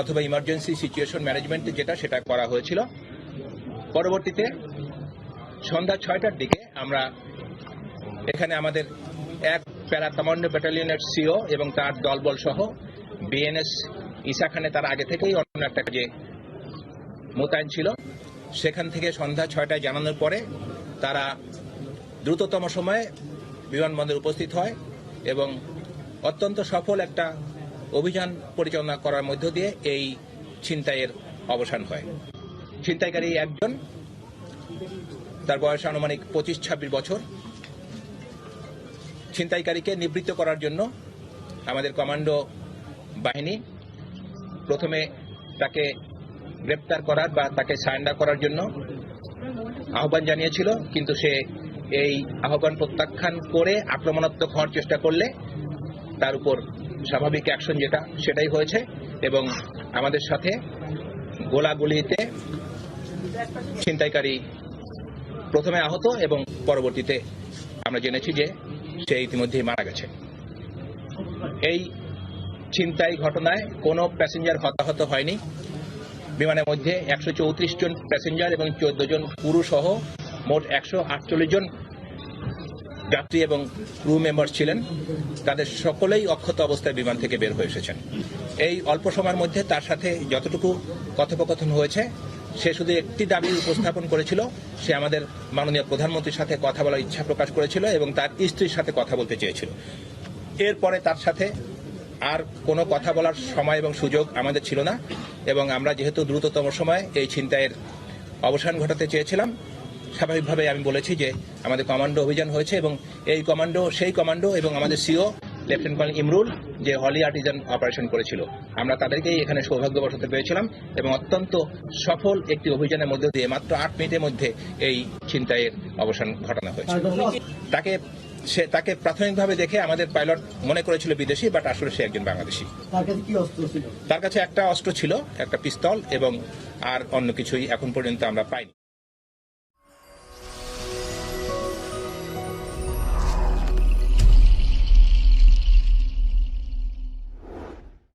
অথবা emergency situation management যেটা, সেটা করা হয়েছিল। পরবর্তীতে সন্ধ্যা ছয়টার দিকে আমরা এখানে আমাদের এক প্যারা কমান্ডো ব্যাটালিয়নের সিও এবং তার দলবল সহ বিএনএস ইসা খানে তার আগে থেকেই অন্য একটা কাজে মোতায়েন ছিল। সেখান থেকে সন্ধ্যা ছয়টায় জানানোর পরে তারা দ্রুততম সময়ে বিমানবন্দরে উপস্থিত হয় এবং অত্যন্ত সফল একটা অভিযান পরিচালনা করার মধ্য দিয়ে এই ছিনতাইয়ের অবসান হয়। ছিনতাইকারী একজন, তার বয়স আনুমানিক পঁচিশ ছাব্বিশ বছর। ছিনতাইকারীকে নিবৃত্ত করার জন্য আমাদের কমান্ডো বাহিনী প্রথমে তাকে গ্রেপ্তার করার বা তাকে সারেন্ডার করার জন্য আহ্বান জানিয়েছিল, কিন্তু সে এই আহ্বান প্রত্যাখ্যান করে আক্রমণাত্মক হওয়ার চেষ্টা করলে তার উপর স্বাভাবিক অ্যাকশন যেটা, সেটাই হয়েছে এবং আমাদের সাথে গোলাগুলিতে ছিনতাইকারী প্রথমে আহত এবং পরবর্তীতে আমরা জেনেছি যে সে ইতিমধ্যেই মারা গেছে। এই ছিনতাই ঘটনায় কোনো প্যাসেঞ্জার হতাহত হয়নি। বিমানের মধ্যে একশো চৌত্রিশ জন প্যাসেঞ্জার এবং চোদ্দ জন ক্রু সহ মোট একশো আটচল্লিশ জন যাত্রী এবং ক্রু মেম্বার ছিলেন, তাদের সকলেই অক্ষত অবস্থায় বিমান থেকে বের হয়ে এসেছেন। এই অল্প সময়ের মধ্যে তার সাথে যতটুকু কথোপকথন হয়েছে, সে শুধু একটি দাবি উপস্থাপন করেছিল, সে আমাদের মাননীয় প্রধানমন্ত্রীর সাথে কথা বলার ইচ্ছা প্রকাশ করেছিল এবং তার স্ত্রীর সাথে কথা বলতে চেয়েছিল। এরপরে তার সাথে আর কোনো কথা বলার সময় এবং সুযোগ আমাদের ছিল না এবং আমরা যেহেতু দ্রুততম সময়ে এই ছিনতাইয়ের অবসান ঘটাতে চেয়েছিলাম স্বাভাবিকভাবে আমি বলেছি যে আমাদের কমান্ডো অভিযান হয়েছে এবং এই কমান্ডো সেই কমান্ডো এবং আমাদের সিও লেফটেন্যান্ট কর্নেল ইমরুল যে হলি আর্টিজান অপারেশন করেছিল। আমরা তাদেরকেই এখানে সৌভাগ্যবশত পেয়েছিলাম এবং অত্যন্ত সফল একটি অভিযানের মধ্যে দিয়ে মাত্র আট মিনিটের মধ্যে এই ছিনতাইয়ের অবসান ঘটানো হয়েছে। তাকে সে তাকে প্রাথমিকভাবে দেখে আমাদের পাইলট মনে করেছিল বিদেশি বাট আসলে সে একজন বাংলাদেশি। তার কাছে একটা অস্ত্র ছিল একটা পিস্তল এবং আর অন্য কিছুই এখন পর্যন্ত আমরা পাইনি।